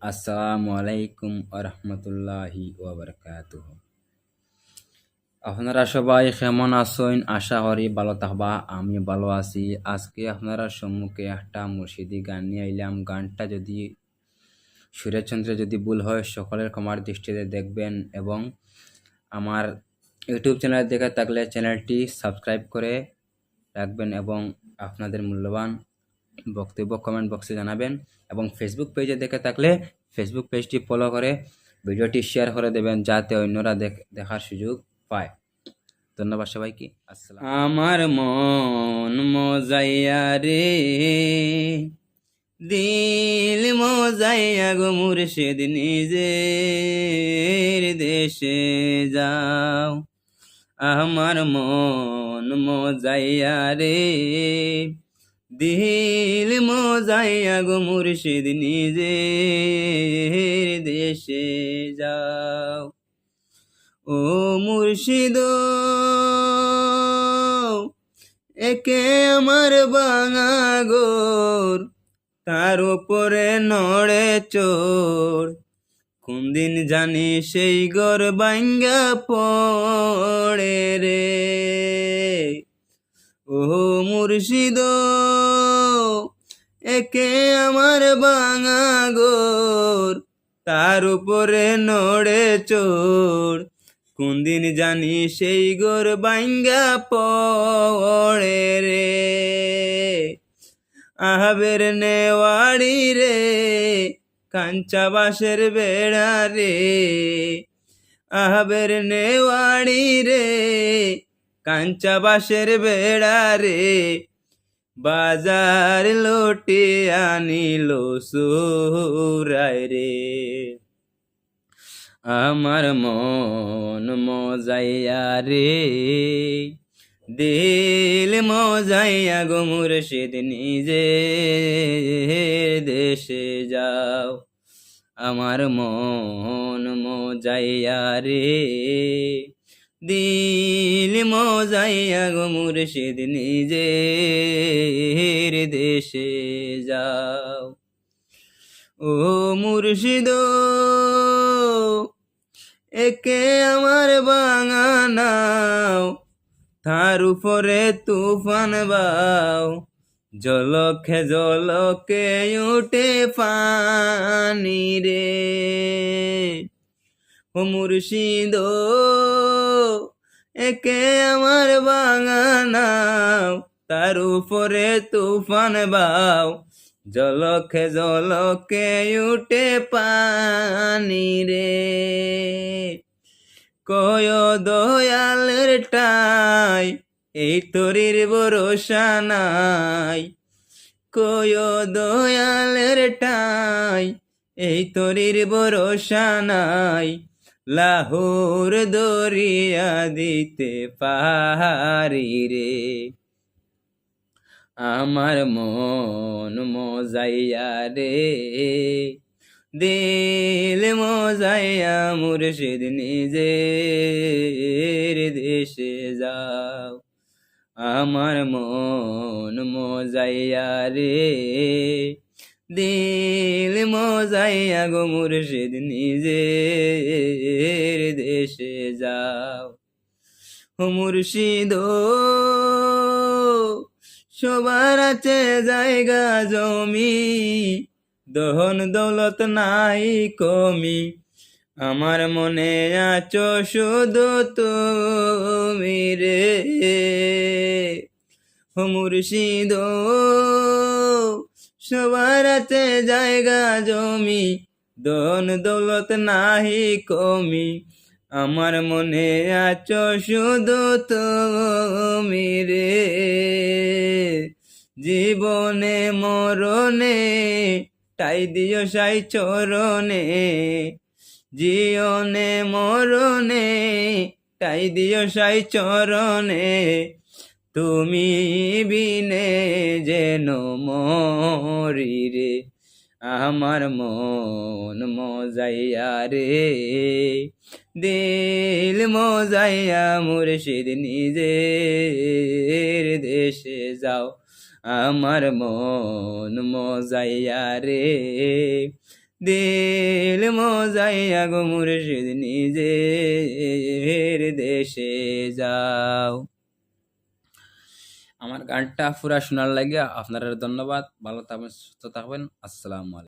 আসসালামু আলাইকুম আরহামতুল্লাহি ওবরকাত আপনারা সবাই কেমন আছেন? আশা করি ভালো থাকবা, আমি ভালো আছি। আজকে আপনারা সম্মুখে একটা মুর্শিদি গান নিয়ে আইলাম। গানটা যদি সুরেশচন্দ্রে যদি ভুল হয়, সকলের ক্ষমার দৃষ্টিতে দেখবেন এবং আমার ইউটিউব চ্যানেল দেখে থাকলে চ্যানেলটি সাবস্ক্রাইব করে রাখবেন এবং আপনাদের মূল্যবান বক্তব্য কমেন্ট বক্সে জানাবেন এবং ফেসবুক পেজে দেখে থাকলে ফেসবুক পেজটি ফলো করে ভিডিওটি শেয়ার করে দেবেন যাতে অন্যরা দেখার সুযোগ পায়। ধন্যবাদ সবাইকে। আসসালাম আমার মন মজাইয়া রে, দিল মজাইয়া গো মুর্শিদ নিজের দেশে যাও। আমার মন মজাইয়া রে দিল মজাইয়া গো মুর্শিদ নিজে দেশে যাও। ও মুর্শিদ, একে আমার বাঙাগর, তার উপরে নড়ে চোর। কোন দিন জানি সেই গর বাঙ্গা পড়ে রে। ও মুর্শিদ, একে আমার বাঙাগর। তার উপরে নড়ে চোর কোন দিন জানি সেই গোর বাঙ্গা পড়ে রে। আহাবের নেওয়াড়ি রে কাঞ্চা বাসের বেড়া রে। আহাবের নেওয়াড়ি রে কাঞ্চা বাসের বেড়া রে, বাজার লোটে আনিল সুরায় রে। আমার মন মজাইয়া রে, দিল মজাইয়া গো মুর্শিদ নিজে দেশে যাও। আমার মন মজাইয়া রে দিল মজাইয়া গো মুর্শিদ নিজের দেশে যাও। ও মুর্শিদ, একে আমার বাঙানাও তার উপরে তুফান বাও। জলকে জলকে উঠে পানি রে। ও মুর্শিদ একে আমার বাঙানাও তার উপরে তুফান বাও। জলকে জলকে উঠে পানি রে। কয় দয়ালের টাই, এই তরির ভরসা নাই। কয় দয়ালের টাই, এই তরির ভরসা নাই। লাহোর দরিয়া দিতে পারি রে। আমার মন মজাইয়া রে। দিল মজাইয়া মুর্শিদ নিজে দেশে যাও। আমার মন মজাইয়া রে। দিল মজাইয়া গো মুর্শিদ নিজে দেশে যাও। ও মুর্শিদ, সবার আছে জায়গা জমি, দহন দৌলত নাই কমি। আমার মনে আছো শুধু তুমি রে। মুর্শিদ সবার আছে জায়গা জমি দন দৌলত নাহি কমি। আমার মনে আছো শুধু তুমি রে। জীবনে মরণে, তাই দিও সাই চরণে। জিওনে মরণে, তাই দিও সাই চরণে। তুমি বিনে যেন মরি রে আমার মন মজাইয়া রে। দিল মজাইয়া মুর্শিদ নিজের দেশে যাও, আমার মন মজাইয়া রে। দিল মজাইয়া গো মুর্শিদ নিজের দেশে যাও। আমার গানটা পুরা শোনার লাগে আপনারা ধন্যবাদ। ভালো থাকবেন সুস্থ থাকবেন। আসসালামু আলাইকুম।